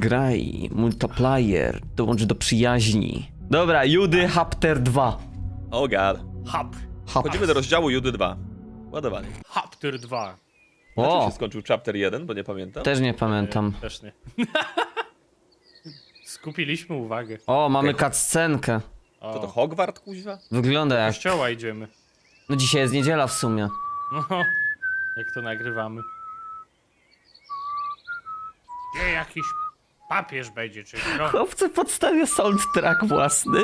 Graj, multiplayer, dołącz do przyjaźni. Dobra, Judy Hapter 2. Oh god. Hub. Hap. Wchodzimy do rozdziału Judy 2. Ładowanie. Hapter 2. Na czym O, się skończył chapter 1, bo nie pamiętam? też nie pamiętam. E, Też nie. Skupiliśmy uwagę. O, mamy cutscenkę. O, To to Hogwart, kuźwa? Wygląda do jak... kościoła idziemy. No dzisiaj jest niedziela w sumie. No, jak to nagrywamy. Nie, jakiś papież będzie, czy no. Chłopcy podstawia soundtrack własny.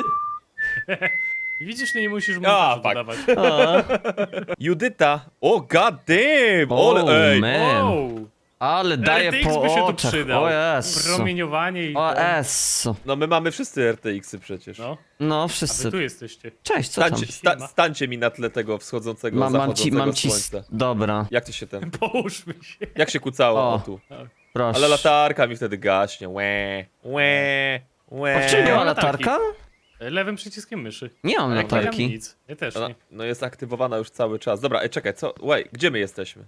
Widzisz, nie musisz montażu fuck. dodawać. O, Judyta! O god damn! o Ole, ej! man. Wow. Ale daje RTX po by się tu oczach. przydał. O. Promieniowanie i... O. No my mamy wszyscy RTX-y przecież. No, No, a wszyscy. wy tu jesteście. Cześć, co tam? Stańcie, sta, stańcie mi na tle tego wschodzącego, Mam, mam ci, zachodzącego mam ci... słońca. Dobra, Jak to się ten... Połóżmy się. Jak się kucało? O. O, tu. Proszę. Ale latarka mi wtedy gaśnie. Łe, łe, łe. Czy nie ma latarki. latarka? Lewym przyciskiem myszy. Nie mam A jak klikam, latarki. nic. Ja też Ona, nie. no jest aktywowana już cały czas. Dobra, ej, czekaj, co? Wait, gdzie my jesteśmy?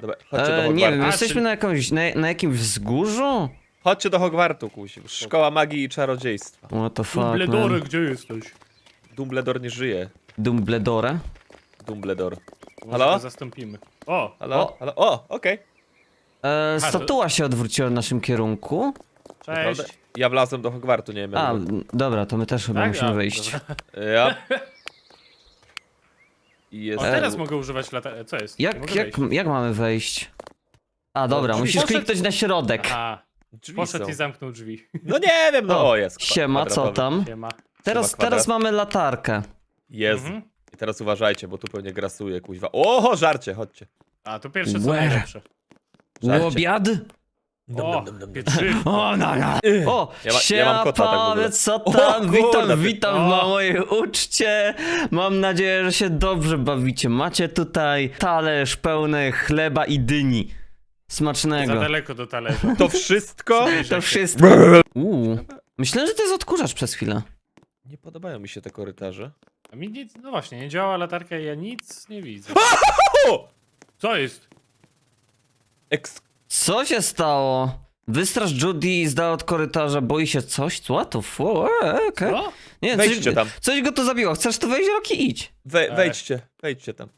Dobra, chodźcie do E, nie Hogwartu. wiem, A, jesteśmy na, jakąś, na, na jakimś wzgórzu? Chodźcie do Hogwartu, kusi. Szkoła magii i czarodziejstwa. What the fuck, Dumbledore, man. gdzie jesteś? Dumbledore nie żyje. Dumbledore? Dumbledore. Może Halo? go zastąpimy. O, Halo? O. Halo? O, okej. E, statua się odwróciła w naszym kierunku. cześć. Naprawdę? Ja wlazłem do Hogwartu, nie wiem. A, m, dobra, to my też chyba Tak? musimy A, wejść. dobra. było. Ja. I jest... O, teraz mogę używać lata... Co jest? Nie Jak, mogę jak, wejść. jak mamy wejść? A, dobra, drzwi. musisz Poszedł- kliknąć na środek. Drzwi poszedł są. i zamknął drzwi. No nie wiem, no O, o, jest. kwa- Siema, co kwadratowy. tam? Siema. Teraz, kwadrat. teraz mamy latarkę. Jest. Mhm. I teraz uważajcie, bo tu pewnie grasuje, kuźwa. Oho, żarcie, chodźcie. A, to pierwsze co Łe. najlepsze. Żarcie. Łobiad? O, pieczywko. O, no, no. O, Ja ma- ja siema mam kota tak w ogóle. panowie, co O, tam? kurde, witam, ty- witam O. na mojej uczcie. Mam nadzieję, że się dobrze bawicie. Macie tutaj talerz pełny chleba i dyni. Za Smacznego. daleko do talerza. To wszystko? To wszystko. Uuu. Myślę, że to jest odkurzacz przez chwilę. Nie podobają mi się te korytarze. A mi nic, no właśnie, nie działa latarka i ja nic nie widzę. O! Co jest? Eks... Co się stało? Wystrasz Judy zdała od korytarza, boi się coś? Co to? Fu, e, okej. Co? Nie, Wejdźcie coś, tam. coś go to zabiło. Chcesz tu wejść, Roki? Idź. We, Ej. wejdźcie, wejdźcie tam.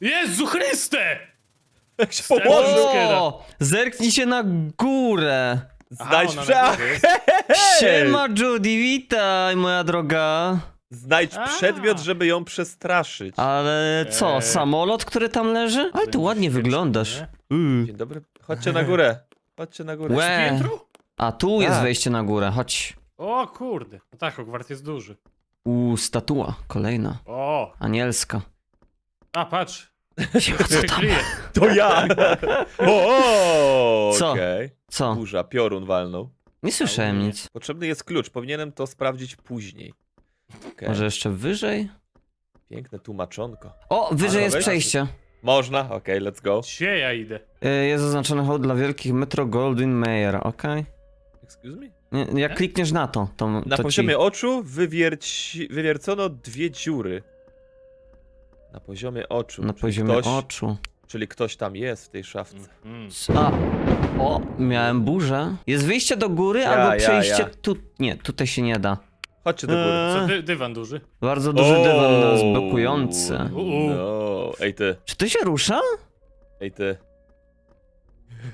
Jezu Chryste! Jak się położył. O, zerknij się na górę. Ona górze jest. Siema Judy, witaj moja droga. Znajdź A. przedmiot, żeby ją przestraszyć. Ale co, Eee. samolot, który tam leży? Ale ty ładnie wyglądasz. Yy. Dzień dobry. Chodźcie na górę. Chodźcie na górę. Łe. A tu jest Tak. wejście na górę, chodź. O kurde. No tak, Hogwart jest duży. U, statua, kolejna, O, anielska. a patrz. Co się tam? kryje. To ja! O, o Co? okej. Co? Burza, piorun walnął. Nie słyszałem nic. Potrzebny jest klucz, powinienem to sprawdzić później. Okej. Może jeszcze wyżej? Piękne tłumaczonko. O, wyżej jest wejść? przejście. Można? Okej, let's go. Gdzie ja idę? Y, Jest zaznaczony hołd dla wielkich Metro Golden Mayer, okej? Excuse me? Nie, Jak Nie? klikniesz na to, to, Na to poziomie ci... oczu wywierci... wywiercono dwie dziury. Na poziomie oczu. Na czyli poziomie ktoś, oczu. Czyli ktoś tam jest w tej szafce. Mm. A, o, miałem burzę. Jest wyjście do góry Ja, albo ja, przejście ja. tu... Nie, tutaj się nie da. Chodźcie do góry. Eee. Co, dy, dywan duży? Bardzo duży dywan nas O, blokujący. Uuu. No. Ej ty, Czy to się rusza? ej ty.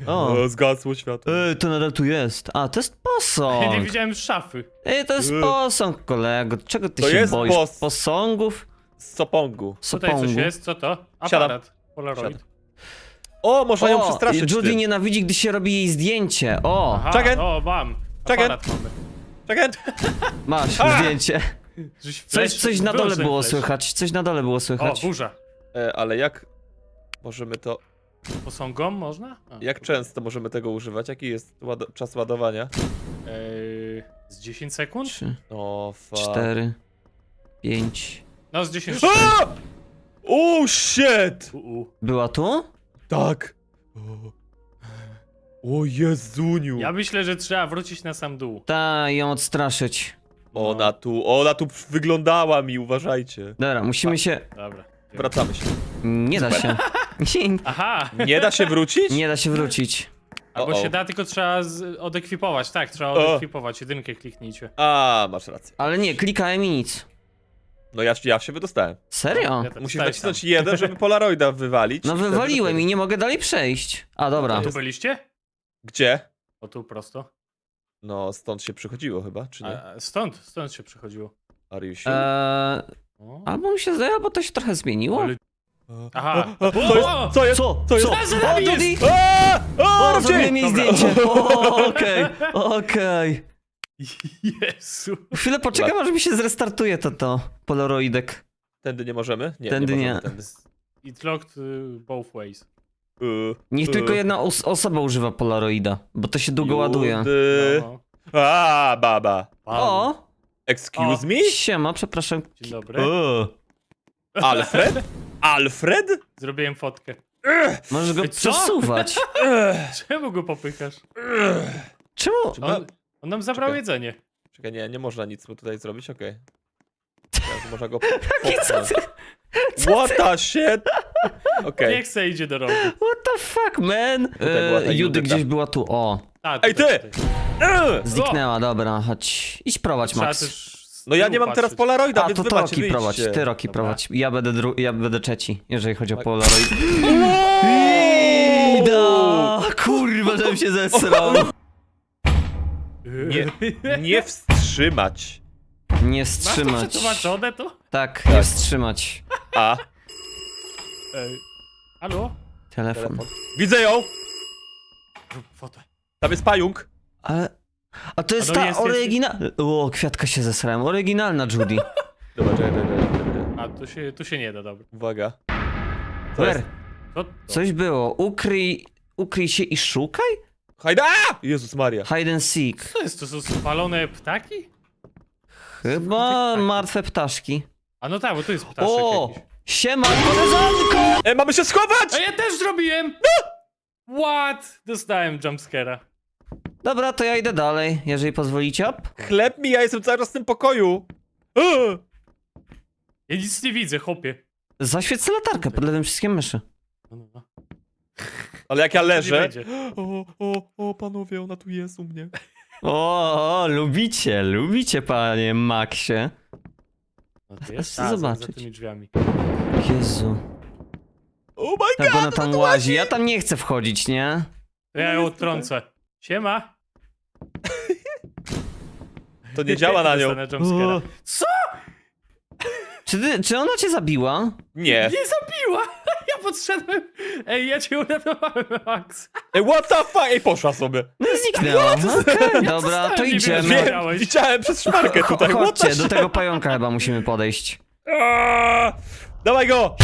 O. O, zgasło światło. Ej, to nadal tu jest. A, to jest Ja nie posąg. widziałem szafy. Ej, to jest Eee. posąg, kolego. Czego ty To się jest boisz? pos- Posągów? Z sopongu. Tutaj coś Sopongu? jest, co to? Siadam. Aparat. Polaroid. Siadam. O, można ją O, przestraszyć Judy tym. nienawidzi, gdy się robi jej zdjęcie. O, Aha, Czekaj. o, mam. Czekaj. Aparat mamy. Czekaj. masz A! zdjęcie. Żeś Coś, flash- coś na dole było flash. słychać. Coś na dole było O, słychać. burza. E, ale jak możemy to... Posągom można? A, Jak często możemy tego używać? Jaki jest ład czas ładowania? Eee, z 10 sekund? Trzy, O, fuck. cztery, pięć. No, z 10 sekund. A! Oh shit! U, u. Była tu? Tak. O, o Jezuniu. Ja myślę, że trzeba wrócić na sam dół. Ta, ją odstraszyć. Ona tu, ona tu wyglądała mi, uważajcie. Dobra, musimy się... Dobra. Wracamy się. Nie da się. Aha! Nie da się wrócić? nie da się wrócić. Albo O-o. się da, tylko trzeba z... odekwipować. Tak, trzeba O. odekwipować. Jedynkę kliknijcie. A, masz rację. Ale nie, klikałem i nic. No ja, ja się wydostałem. Serio? Ja też Musisz nacisnąć tam. jeden, żeby Polaroida wywalić. No wywaliłem i nie mogę dalej przejść. A dobra. A tu byliście? Gdzie? O tu prosto. No, stąd się przychodziło chyba, czy nie? A, stąd, stąd się przychodziło. Are you sure? Eee, O. albo mi się zdaje, albo to się trochę zmieniło. Ale- Aha. O, o, co jest? Co jest? Co? Co jest? Co? A, za nami jest! Judy! A! O, O, jej Dobra. zdjęcie. O, Okej, okej. Jezu. Chwilę poczekam, aż mi się zrestartuje to, to Polaroidek. Tędy nie możemy? Nie, Tędy nie. Możemy, tędy. It locked y, both ways. Y, Niech y, tylko jedna os osoba używa Polaroida, bo to się długo ładuje. Judy. No, A, baba. O! Excuse O. me? Siema, przepraszam. Dzień dobry. O, Alfred? Alfred? Zrobiłem fotkę. możesz go Co? przesuwać. Czemu go popychasz? Czemu? On, on nam zabrał Czekaj. jedzenie. Czekaj, nie, nie można nic mu tutaj zrobić, okej. Teraz Można go co popchnąć. ty? What the shit? Okej. Niech se idzie do rogu. Fuck, man? była ta E, Judy Judyta. gdzieś była tu, o. A, Ej, tutaj, ty! tutaj. Zniknęła, dobra, chodź. Idź prowadź, Trzeba Max. też z No ja tyłu nie mam teraz patrzeć. Polaroida, A, więc to macie, Roki wyjdźcie. prowadź, ty Roki Dobra. prowadź. Ja będę, dru- ja będę trzeci, jeżeli chodzi o Tak. Polaroid. Ida! Kurwa, żebym się zesrał. Nie, nie wstrzymać. Nie Masz to wstrzymać. przetłumaczone to? Tak, nie wstrzymać. A, Ej. Halo? Telefon. telefon. Widzę ją! Fotę. Tam jest pająk. Ale... A to jest A no ta jest, jest, oryginalna... O, kwiatka się zesrałem. Oryginalna Judy. Dobra, czekaj, czekaj, czekaj, czekaj. A, tu się, tu się nie da, dobra. Uwaga. Co jest? Wer, Co coś było. Ukryj... Ukryj się i szukaj? Hajda! Jezus Maria. Hide and seek. Co jest? To są spalone ptaki? Chyba martwe ptaszki. A no tak, bo tu jest ptaszek O! jakiś. Siema, koleżanko! E, mamy się schować! A ja też zrobiłem! What? Dostałem jumpscare'a. Dobra, to ja idę dalej, jeżeli pozwolicie. Op. Chleb mi, ja jestem cały czas w tym pokoju. Ugh! Ja nic nie widzę, chłopie. Zaświecę latarkę pod lewym wszystkie myszy. No, no, no. Ale jak ja Nie leżę... będzie. O, o, o, panowie, ona tu jest u mnie. O, o, lubicie, lubicie, panie Maxie. No to jest za zobaczyć. tymi drzwiami. Jezu. Oh my god! ona tam łazi? Ja tam nie chcę wchodzić, nie? Ja ją odtrącę. Siema. To nie działa na nią. Dostanę jumpscare'a. O. Co? Czy, ty, czy ona cię zabiła? Nie. Nie zabiła! Ja podszedłem. Ej, ja cię uratowałem, Max. Ej, what the fuck? Ej, poszła sobie. No i zniknęła. Okej, dobra, to idziemy. Wiem, widziałem przez szmarkę tutaj. What the Chodźcie, do shit? tego pająka chyba musimy podejść. Aaaa! Dawaj go!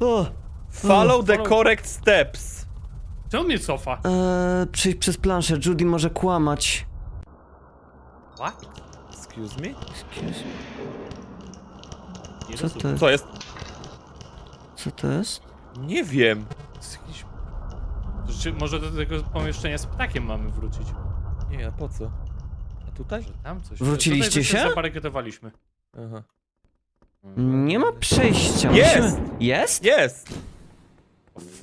O, Follow the correct steps. Co mnie cofa? eee, przejdź przez planszę, Judy może kłamać. What? Excuse me? Excuse me. Nie Co rozumiem. to, Co jest? co to jest? Nie wiem. Jest jakiś- Czy może do tego pomieszczenia z ptakiem mamy wrócić? Nie, a po co? A tutaj? Że tam coś. Wróciliście Tutaj się? się? Zabarykadowaliśmy. Aha. Nie ma przejścia. Jest! Musimy... Jest? Jest!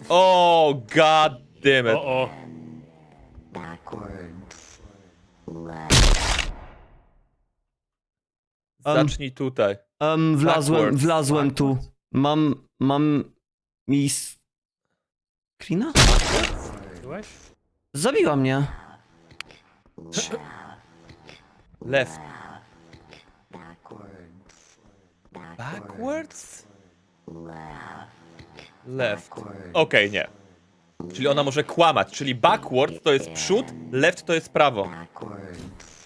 O, god damn it. O, o. Zacznij tutaj. Um, wlazłem, Backwards. wlazłem tu. Mam, mam... Mi... Krina? Byłeś? Zabiła mnie. Left. Backwards? Left. Okej, nie. Czyli ona może kłamać, czyli backward to jest przód, left to jest prawo.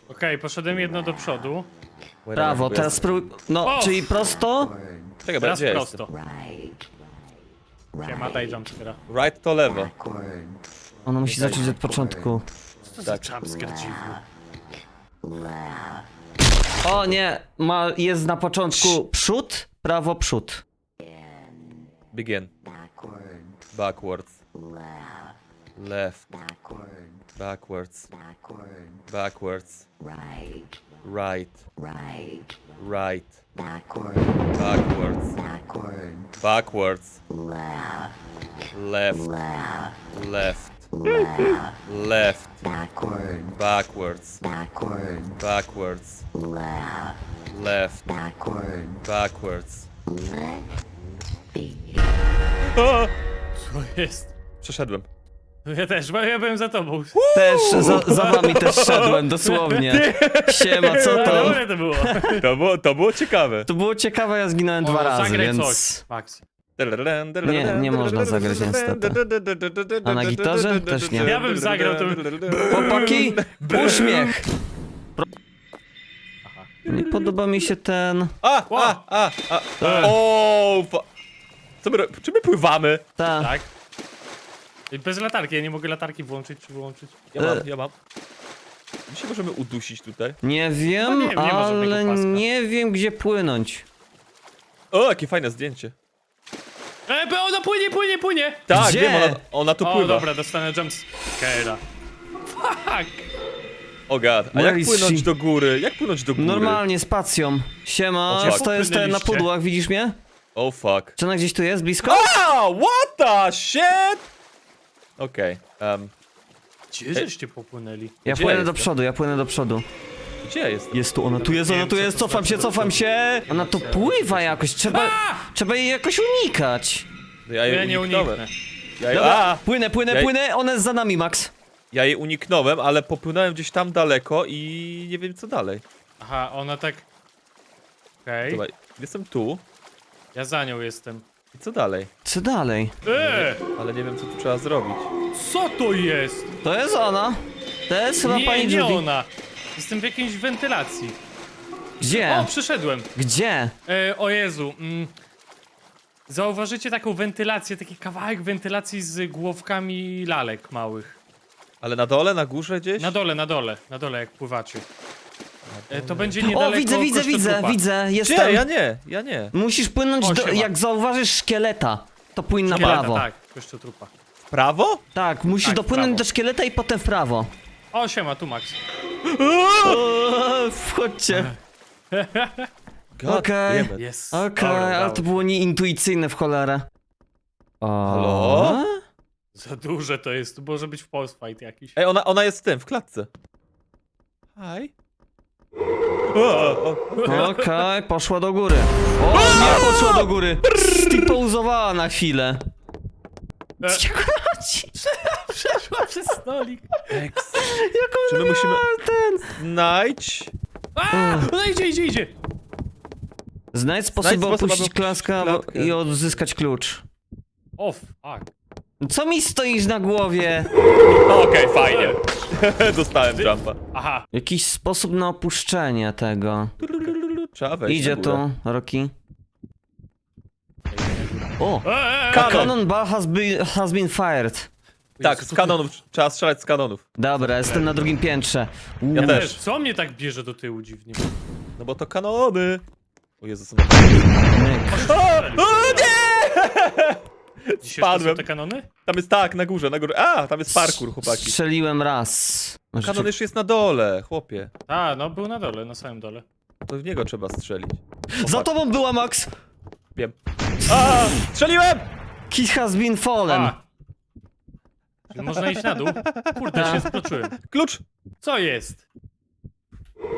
Okej, poszedłem jedno do przodu. Prawo, teraz spróbuj... No, O! czyli prosto? Czekaj, Teraz będzie prosto. Siema, daj jumpscare'a. Right to lewo. Ona musi zacząć od początku. Co to Tak. za jumpscare dziwny? O nie, ma, jest na początku przód, prawo, przód. Begin. Backwards. Left. Backwards. Backwards. Right. Right. backward, Backwards. backward, Backwards. left, Left. left, Left. left, Left. backward, Backwards. backward, Backwards. left, Left. backward, Backwards. left, O! Co jest? Przeszedłem. Ja też, bo ja byłem za tobą. Też za, za wami też szedłem, dosłownie. Siema, co to? dobre to było. To było, to było ciekawe. To było ciekawe, ja zginąłem O, dwa razy, zagraj więc... coś, Max. Nie, nie można zagrać niestety. A na gitarze? Też nie. Ja bym zagrał, to Chłopaki, uśmiech! Nie podoba mi się ten... A, a, a, a. O, fa- Co my, ro- czy my pływamy? Ta, Tak. I Bez latarki, ja nie mogę latarki włączyć czy wyłączyć. Ja mam, ja mam. My się możemy udusić tutaj. nie No wiem, nie, nie ma żadnego ale paska. nie wiem gdzie płynąć. O, jakie fajne zdjęcie. E, bo ona płynie, płynie, płynie! Tak, Gdzie? wiem, ona, ona tu O, pływa. dobra, dostanę jumpscare'a. Fuck! O god, a Where jak is płynąć she? do góry? Jak płynąć do góry? Normalnie, spacją. Siema, O, jest ten na pudłach, widzisz mnie? Oh fuck. Czy ona gdzieś tu jest, blisko? A, what the shit? Okej, em, Gdzie żeście popłynęli? Ja gdzie płynę do jestem? przodu, ja płynę do przodu. Gdzie ja jestem? Jest tu, ona tu jest, ona tu jest, cofam się, cofam się! Ona tu pływa jakoś, trzeba, trzeba jej jakoś unikać. Ja jej Ja nie uniknąłem. uniknę. Ja jej, Dobra, a, płynę, płynę, Ja- płynę, ona jest za nami, Max. ja jej uniknąłem, ale popłynąłem gdzieś tam daleko i nie wiem co dalej. Aha, ona tak... Okej, Dobra, jestem tu ja za nią jestem. i co dalej? Co dalej? Eee, Ale nie wiem co tu trzeba zrobić. co to jest? To jest ona. To jest chyba nie, pani nie Judy. ona. Jestem w jakiejś wentylacji. Gdzie? O, przyszedłem. Gdzie? E, o Jezu. Mm. Zauważycie taką wentylację, taki kawałek wentylacji z głowkami lalek małych. Ale na dole, na górze gdzieś? Na dole, na dole, na dole jak pływacie. E, to będzie niedaleko O, widzę, widzę, widzę, kościotrupa. widzę, Gdzie? jestem. Ja nie, ja nie. Musisz płynąć, O, do, siema. jak zauważysz szkieleta, to płyń na Szkieleta, prawo. Tak, kościotrupa. W prawo? Tak, musisz Tak, w dopłynąć prawo. do szkieleta i potem w prawo. O, siema, tu Max. O, wchodźcie. God Okej. damn it. Jest. Okej, ale to było nieintuicyjne w cholerę. O. Halo? Za duże to jest, tu może być false fight jakiś. Ej, ona, ona jest w tym, w klatce. Hi. O, o, Okej, poszła do góry. O, nie poszła do góry. Stipouzowała na chwilę. Co chodzi? Przeszła przez stolik. Ex. Jak Czy my musimy- ten... Znajdź. A, no idzie, idzie, idzie. Znajdź sposób, by sposób, opuścić aby klaskę opuścić klatkę. i odzyskać klucz. O, fuck. Co mi stoisz na głowie? Okej, fajnie. Dostałem jumpa. Aha. Jakiś sposób na opuszczenie tego. Trzeba wejść Idzie na górę. tu, Rocky. O! Eee, Kanon. Cannonball has been, has been fired. Tak, z kanonów. Trzeba strzelać z kanonów. Dobra, jestem na drugim piętrze. Ja Uuu, też. Co mnie tak bierze do tyłu dziwnie? No bo to kanony. O Jezus. są- myk. O, o nie! Dzisiaj Spadłem. te kanony? Tam jest tak, na górze, na górze. A, tam jest parkour, chłopaki. Strzeliłem raz. Znaczy, Kanon jeszcze jest na dole, chłopie. A, no był na dole, na samym dole. To w niego trzeba strzelić. Za tobą była Max! Wiem. A, strzeliłem! Kid has been fallen. A. Można iść na dół? Kurde, się sploczyłem. Klucz! Co jest?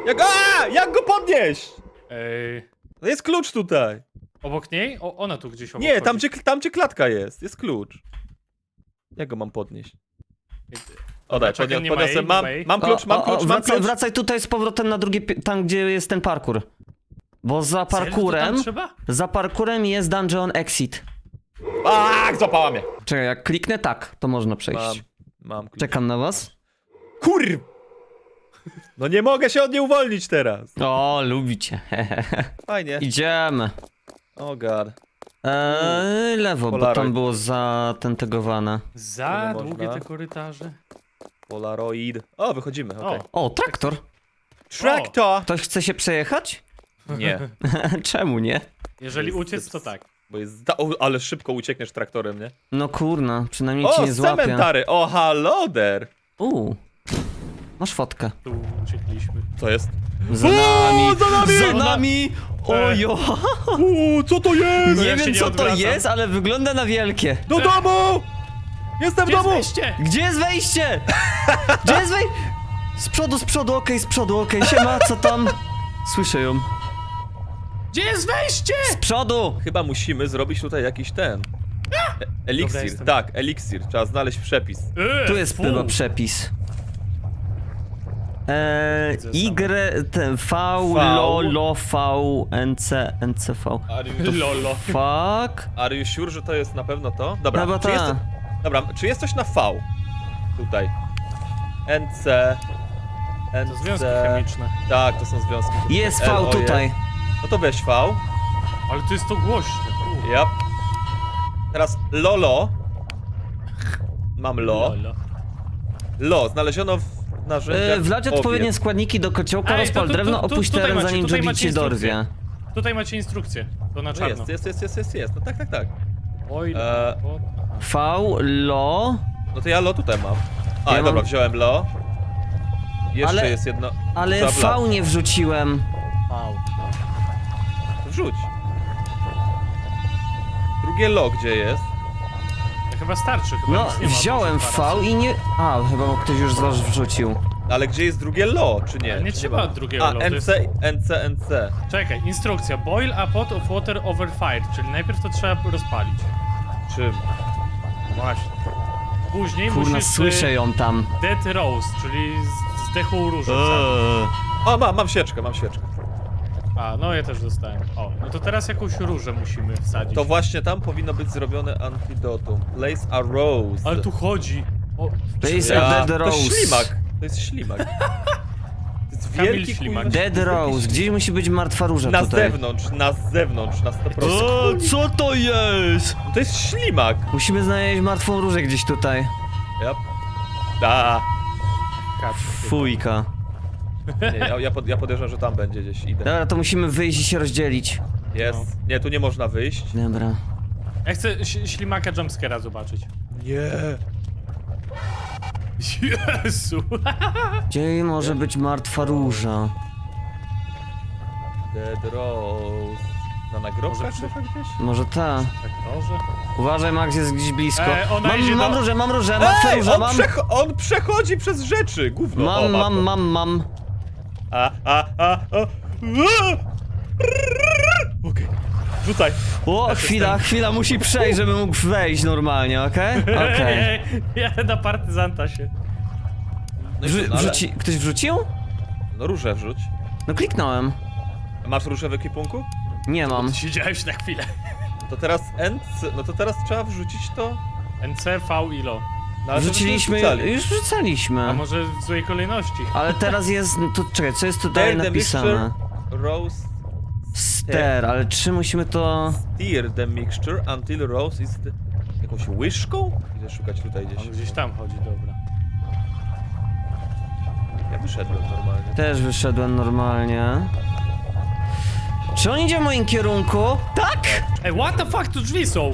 Jak, a, jak go podnieść? Ej, jest klucz tutaj. obok niej? O, ona tu gdzieś obok Nie, tam chodzi. gdzie, tam gdzie klatka jest. Jest klucz. Jak go mam podnieść? O, daj, czekaj, podnios, nie ma podniosłem. jej, Mam, nie ma jej. mam klucz, mam O, o, klucz, mam wracaj, klucz. wracaj tutaj z powrotem na drugie, pi- tam gdzie jest ten parkour. Bo za parkurem, trzeba? za parkurem jest dungeon exit. A, złapała mnie. Czekaj, jak kliknę tak, to można Mam, przejść. mam klucz. Czekam na was. Kur... No nie mogę się od niej uwolnić teraz. O, lubicie. Fajnie. Idziemy. O god. Eee, lewo, bo Polaroid. tam było zatentegowane. Za długie można. te korytarze. Polaroid. O, wychodzimy, okej. O. O, traktor. Traktor! Ktoś chce się przejechać? Nie, Czemu nie? Jeżeli Jest- uciec, to tak. bo jest... Za... O, ale szybko uciekniesz traktorem, nie? No kurna, przynajmniej cię O, nie złapie. cementary! O, halo there! Uuu. Masz fotkę. Tu uciekliśmy. Co jest? Za nami! za nami! Za nami! Ojo! Uuu, co to jest? Nie ja się wiem nie co to odwracam. jest, ale wygląda na wielkie. Do domu! Jestem w Gdzie domu! wejście? Gdzie jest wejście? Gdzie jest wejście? Z przodu, z przodu, okej, z przodu, okej. Siema, co tam? Słyszę ją. Gdzie jest wejście? Z przodu! Chyba musimy zrobić tutaj jakiś ten. E- Dobra, Eliksir, jestem. tak, eliksir. Trzeba znaleźć przepis. Eee, Tu jest fu. chyba przepis. Eee, Widzę Y, ten V, Lo, Lo, V, NC, NCV. Are you, Lolo. Fuck. are you sure, że to jest na pewno to? Dobra, Chyba czy jest, ta. dobra, czy jest coś na V? Tutaj. NC. NC. To związki chemiczne. Tak, to są związki. Jest V tutaj. No to weź V. Ale to jest to głośne. kur- Yep. Teraz Lolo. Mam Lo. Lolo. Lo, znaleziono w narzędziach. Wlać owiec. odpowiednie składniki do kociołka, Ej, to rozpal tu- drewno, tu- tu- opuść tutaj teren macie, zanim tutaj Judith macie cię instrukcję. dorwie. Tutaj macie instrukcję. To na No czarno. jest, jest, jest, jest, jest, jest. No tak, tak, tak. Oj, Eee. aha. V, Lo, No to ja Lo tutaj mam. A, Ja dobra, mam- wziąłem Lo. Jeszcze Ale- jest jedno. ale. V nie wrzuciłem. Wrzuć. Drugie Lo gdzie jest? To chyba starczy, chyba No, nic nie ma, wziąłem V i nie... A, chyba ktoś już z was wrzucił. Ale gdzie jest drugie Lo, czy nie? Ale nie trzeba drugiego A, NC, NC, NC. Czekaj, instrukcja. Boil a pot of water over fire, czyli najpierw to trzeba rozpalić. Czym? Właśnie. Później Kurna, musisz... słyszę y, ją tam. Dead Rose, czyli z- zdechłą różę wsadzić. Eee. O, mam, mam świeczkę, mam świeczkę. A, no ja też dostałem. O, no to teraz jakąś różę musimy wsadzić. To właśnie tam powinno być zrobione antidotum. Place a rose. Ale tu chodzi. O, Place Ja, a dead to rose. jest ślimak. To jest ślimak. To jest Kamil wielki ślimak. kurwa, Dead Rose, gdzieś musi być martwa róża Na tutaj. zewnątrz, na zewnątrz, na 100%. O, co to jest? To jest ślimak. Musimy znaleźć martwą różę gdzieś tutaj. Yep. Da. Fujka. Nie, ja, ja, pod, ja podejrzewam, że tam będzie gdzieś. Idę. Dobra, to musimy wyjść i się rozdzielić. Jest. Nie, tu nie można wyjść. Dobra. Ja chcę ś- ślimaka jumpscare'a zobaczyć. Nie. Jezu. Gdzie może być martwa róża? Dead Rose. Na nagrobkach Może może gdzieś? Może ta. Tak może? Uważaj, Max jest gdzieś blisko. E, ona mam, idzie mam do- różę, mam różę, martwa Ej, róża, on, mam. przecho- on przechodzi przez rzeczy, gówno. o, Mam, mam, to. mam, mam. A, a, a, a. Okej. Rzucaj. O, chwila, chwila, musi przejść, żeby mógł wejść normalnie, okej? Okej. Ja na partyzanta się. No, i Wrzu- co, no, ale- wrzuci... Ktoś wrzucił? no różę wrzuć. No kliknąłem. Masz różę w ekwipunku? Nie mam. Siedziałeś na chwilę. To teraz NC, no to teraz trzeba wrzucić to. NC, V i LO. No, ale to Wrzuciliśmy, byśmy wrzucali. już wrzucaliśmy. A może w złej kolejności? Ale teraz jest, no to czekaj, co jest tutaj the napisane? mixture, Rose Ster, ale czy musimy to... stir the mixture until rose is the... Jakąś łyżką? Idę szukać tutaj gdzieś. On gdzieś tam chodzi, dobra. Ja wyszedłem normalnie. Też wyszedłem normalnie. Czy on idzie w moim kierunku? Tak! Ej, what the fuck, tu drzwi są!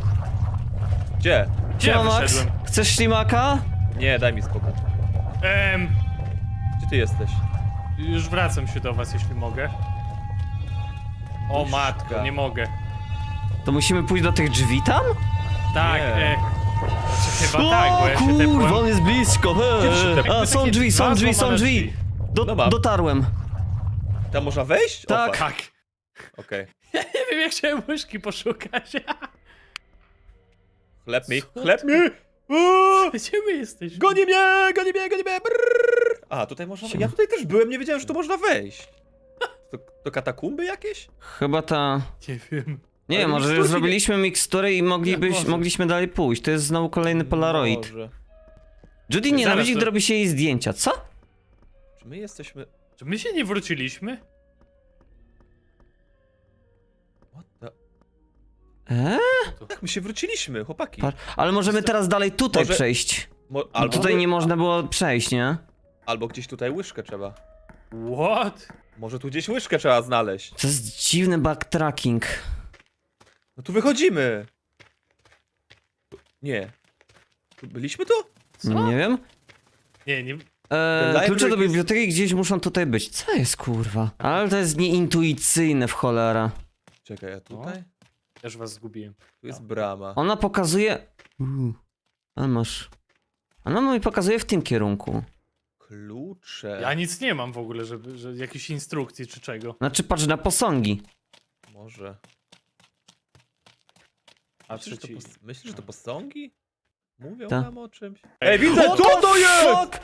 Gdzie? Gdzie ja Max? wyszedłem? Chcesz ślimaka? Nie, daj mi spokój. Em, Gdzie ty jesteś? już wracam się do was, jeśli mogę. O Myszka. matko, nie mogę. To musimy pójść do tych drzwi tam? Tak, Nie. e... Znaczy, chyba tak, bo ja się kurwa, tepłem. on jest blisko. He. tepłeś? A, są drzwi, są drzwi, są drzwi. Do, No mam. dotarłem. Tam można wejść? O, Tak. fuck. Tak. Okej. Ja nie wiem, jak chciałem łyżki poszukać. Chleb mi, Co chleb ty? mi! Uuu! Gdzie my jesteśmy? Goni mnie, goni mnie, goni mnie! Brrr. A, tutaj można... Ja tutaj też byłem, nie wiedziałem, że tu można wejść. To, to katakumby jakieś? Chyba ta... Nie wiem. Nie Ale wiem, może miksturki nie- zrobiliśmy miksturę i moglibyś, może. mogliśmy dalej pójść. To jest znowu kolejny Polaroid. Może. Judy Zaraz nienawidzi, to- gdy robi się jej zdjęcia. Co? Czy my jesteśmy... Czy my się nie wróciliśmy? Eee? Tak, my się wróciliśmy, chłopaki. Par- Ale możemy teraz dalej tutaj Może- przejść. Mo- Bo albo, tutaj nie można było przejść, nie? albo gdzieś tutaj łyżkę trzeba. What? Może tu gdzieś łyżkę trzeba znaleźć. To jest dziwny backtracking. No tu wychodzimy! Tu- Nie. Tu byliśmy tu? Co? Nie wiem. Nie, nie... E, library klucze do jest- biblioteki gdzieś muszą tutaj być. Co jest kurwa? Ale to jest nieintuicyjne w cholera. Czekaj, a tutaj? Też was zgubiłem. Tu jest brama. Ona pokazuje... Uuu, ale masz... Ona mi pokazuje w tym kierunku. Klucze. Ja nic nie mam w ogóle, żeby, że jakiejś instrukcji czy czego. Znaczy patrz na posągi. Może. A Myślisz, że to, trzeci... pos... Myślisz, że to posągi? Mówią Ta. nam o czymś? Ej, widzę! What Co to jest? fuck?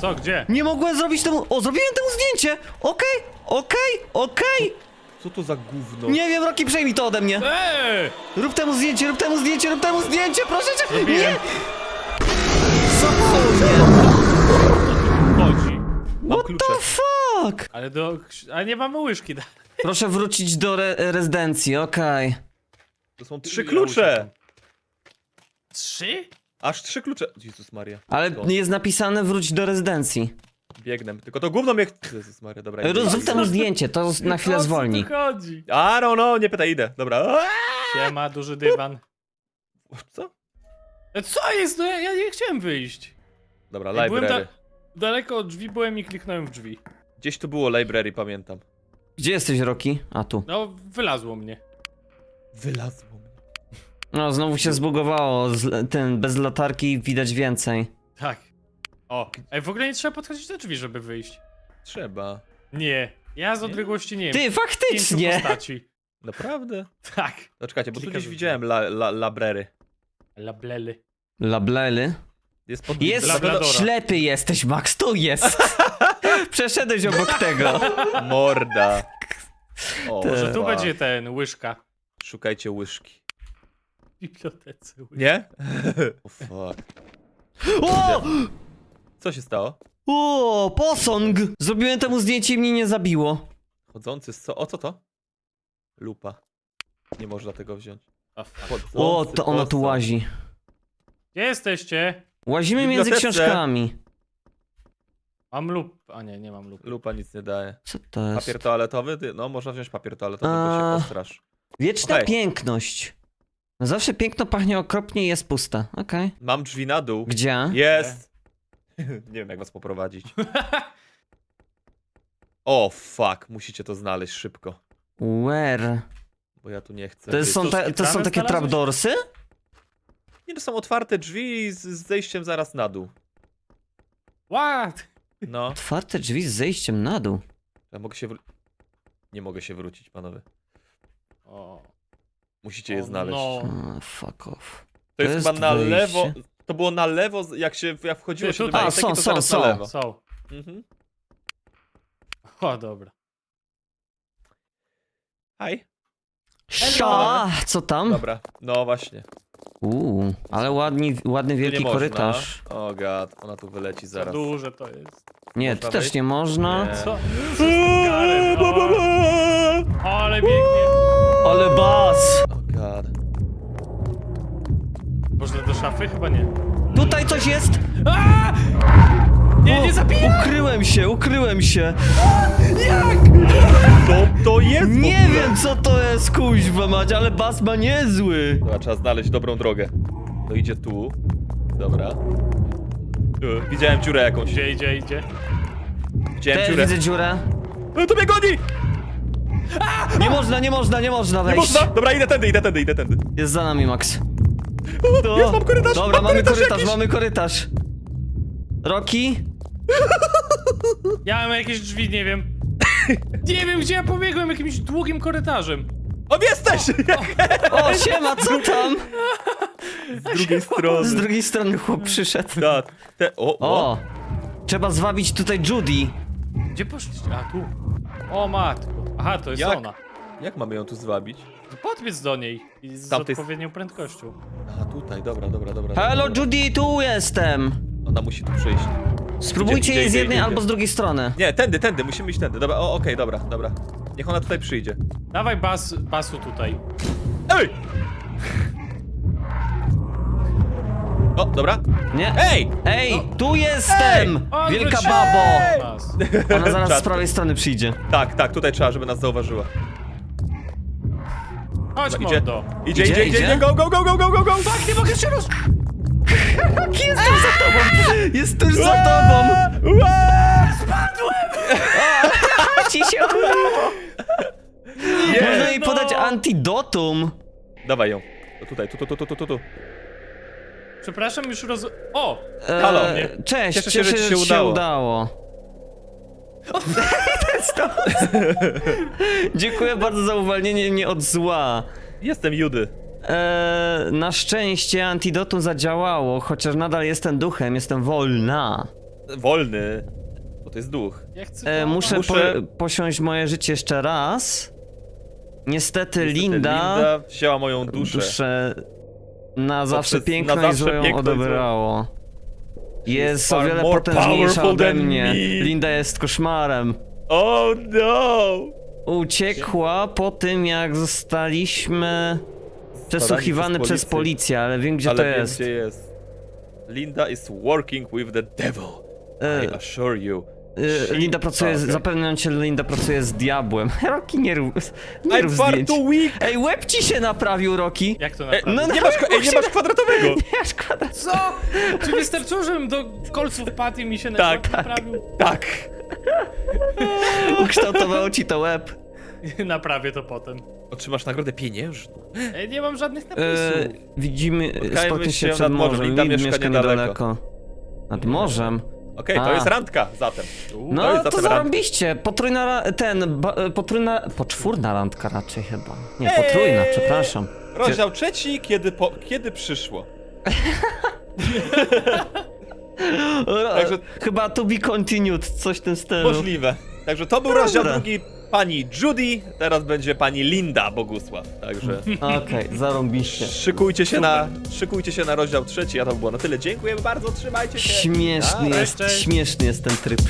Co, gdzie? Nie mogłem zrobić temu... O, zrobiłem temu zdjęcie! Okej, okej, okej! Co to za gówno? Nie wiem, Roki, przejmij to ode mnie. Eee! Rób temu zdjęcie, rób temu zdjęcie, rób temu zdjęcie, proszę cię! Nie! Robiłem. Co to? Chodzi. Mam What klucze. the fuck? Ale do... Ale nie mamy łyżki. Proszę wrócić do re rezydencji, okej. To są trzy klucze! Trzy? Aż trzy klucze. Jezus Maria. Ale To. jest napisane wróć do rezydencji. Biegnę. Tylko to gówno mnie... Jezus Maria, dobra. idę. Rób temu zdjęcie, to na chwilę O co tu zwolni. chodzi? A, no, no, nie pytaj, idę. Dobra. Aaa! Siema, duży dywan. Co? E, Co jest? No ja, ja nie chciałem wyjść. Dobra, byłem library. da daleko od drzwi byłem i kliknąłem w drzwi. Gdzieś tu było library, pamiętam. Gdzie jesteś, Roki? A tu. No, wylazło mnie. Wylazło mnie. No, znowu się zbugowało. Z, ten, bez latarki widać więcej. Tak. O, ej, w ogóle nie trzeba podchodzić do drzwi, żeby wyjść. Trzeba. Nie. Ja z odległości nie wiem. Ty, pięciu faktycznie! postaci. Naprawdę? Tak. No czekajcie, bo tu Kilka gdzieś widziałem la, la, library. Lablely. Lablely. Jest pod... Jest, Labradora. ślepy jesteś, Max, tu jest! Przeszedłeś obok tego. Morda. O, Może tu fuck. będzie ten, łyżka. Szukajcie łyżki. W bibliotece łyżka. Nie? o fuck. O! Co się stało? O, posąg! Zrobiłem temu zdjęcie i mnie nie zabiło. Chodzący z co? O, co to? Lupa. Nie można tego wziąć. A, fuck. Chodzący O, to ona tu posąg. łazi. Gdzie jesteście? Łazimy między bibliotece. książkami. Mam lup. A nie, nie mam lup. Lupa nic nie daje. Co to jest? Papier toaletowy? Ty- No, można wziąć papier toaletowy, bo się postrasz. Wieczna Okej. piękność. No zawsze piękno pachnie okropnie i jest puste. Okej. Mam drzwi na dół. Gdzie? Jest! nie wiem, jak was poprowadzić. O, fuck. Musicie to znaleźć szybko. Where? Bo ja tu nie chcę. To, być. są, te, to są takie znalazłeś? trapdorsy? Nie, to są otwarte drzwi z, z zejściem zaraz na dół. What? No. Otwarte drzwi z zejściem na dół. Ja mogę się wró- Nie mogę się wrócić, panowie. O, Musicie je o, znaleźć. No. A, fuck off. To jest, to chyba jest na wejście. lewo. To było na lewo, jak się jak wchodziło Ty, się do tutaj. A, biblioteki, są, to są, są. na lewo. Są. Mhm. O, dobra. Hej. Sza! Co tam? Dobra, no właśnie. Uuu, ale ładni, ładny Tu wielki nie można. korytarz. O gad, ona tu wyleci Za zaraz. duże to jest. Nie, Można tu też wejść? nie można. Nie. Co? Co z Garem? O, ale biegnie. Ale bas! Szafy? Chyba nie. Tutaj coś jest! A! Nie, nie O, zabijaj! Ukryłem się, ukryłem się! To, to jest Nie wiem co to jest, kuźwa mać, ale bas ma niezły! Dobra, trzeba znaleźć dobrą drogę. To idzie tu. Dobra. Widziałem dziurę jakąś. Idzie, idzie, idzie. Widziałem Też dziurę. widzę dziurę. E, To mnie goni! Nie można, nie można, nie można Nie wejść. można! Dobra, idę tędy, idę tędy, idę tędy. Jest za nami, Max. To- Jest, mam korytarz, Dobra, mam mamy korytarz jakiś. mamy korytarz. Roki? Ja mam jakieś drzwi, nie wiem. Nie wiem, gdzie ja pobiegłem jakimś długim korytarzem. O, jesteś! O, siema, co tam? Z drugiej Z strony. drugiej strony chłop przyszedł. Da, te, o, o. O! Trzeba zwabić tutaj Judy. Gdzie poszliście? A, tu. O, matko. Aha, to jest Jak? ona. Jak mamy ją tu zwabić? Podbiec do niej. I z Tamtej- odpowiednią prędkością. A, tutaj, dobra, dobra, dobra. Hello dobra. Judy, tu jestem. Ona musi tu przyjść. Spróbujcie Idzie, jej z idzie, jednej idzie, albo idzie. z drugiej strony. Nie, tędy, tędy, musimy iść tędy. Dobra, o, okej, dobra, dobra. Niech ona tutaj przyjdzie. Dawaj bas, basu tutaj. Ej! O, dobra. Nie? Ej! Ej, tu jestem! O, Wielka babo! Bas. Ona zaraz z Czad. prawej strony przyjdzie. Tak, tak, tutaj trzeba, żeby nas zauważyła. Chodź, idzie. mordo. Idzie, Idzie, idzie, idzie, go, go, go, go, go, go, go! Tak, nie mogę się roz... Jestem za tobą! Jest tuż za tobą! Ci się udało! Można jej podać antidotum. Dawaj ją. Tutaj, tu, tu, tu, tu, tu, tu, tu. Przepraszam, już roz... O! E, Halo. Cześć, Cieszę się, że ci się udało. udało. To jest to. Dziękuję bardzo za uwolnienie mnie od zła. Jestem Judy. E, na szczęście antidotum zadziałało, chociaż nadal jestem duchem, jestem wolna. Wolny. Bo to jest duch. Ja chcę... E, muszę, Muszę- Po, posiąść moje życie jeszcze raz. Niestety, Niestety Linda, Linda wzięła moją duszę. duszę na zawsze piękno na i zawsze zło. odebrało. Jest o wiele potężniejsza ode mnie. Linda jest koszmarem. Oh no! Uciekła po tym, jak zostaliśmy przesłuchiwani przez przez policję. ale wiem gdzie Ale to wiem, jest. gdzie jest. Linda is working with the devil. I E, assure you. E, Linda pracuje, z, zapewniam cię, Linda pracuje z diabłem. Roki nie rób, nie rób I'm far zdjęć. too weak! Ej, łeb ci się naprawił, Roki. Jak to E, naprawdę? no, nie, masz, ej, nie masz kwadratowego! Aż kwadrat. Co? Czy wystarczyło, żebym do kolców wpadł i mi się Tak, tak, naprawił? Tak! Ukształtowało ci to łeb. Naprawię to potem. Otrzymasz nagrodę pieniężną. Ej, nie mam żadnych E, napisów. widzimy, Spotkajmy się się przed morzem. morzem. Lid mieszka niedaleko. Nad morzem? Okej, to A. jest randka zatem. to No jest to zatem randka. zarobiście. Potrójna, ra- ten, ba, e, potrójna, poczwórna randka raczej chyba. Nie, potrójna, Eee. przepraszam. Rozdział trzeci, kiedy, po, kiedy przyszło. Ro- Także- Chyba to be continued, coś w tym stylu. Możliwe. Także to był rozdział Dobra. drugi pani Judy, teraz będzie pani Linda Bogusław. Także Okej, zarąbiście. szykujcie się, na, szykujcie się na rozdział trzeci, a to było na tyle. Dziękujemy bardzo, trzymajcie się. Śmieszny Cześć, jest, cześć. śmieszny jest ten tryb.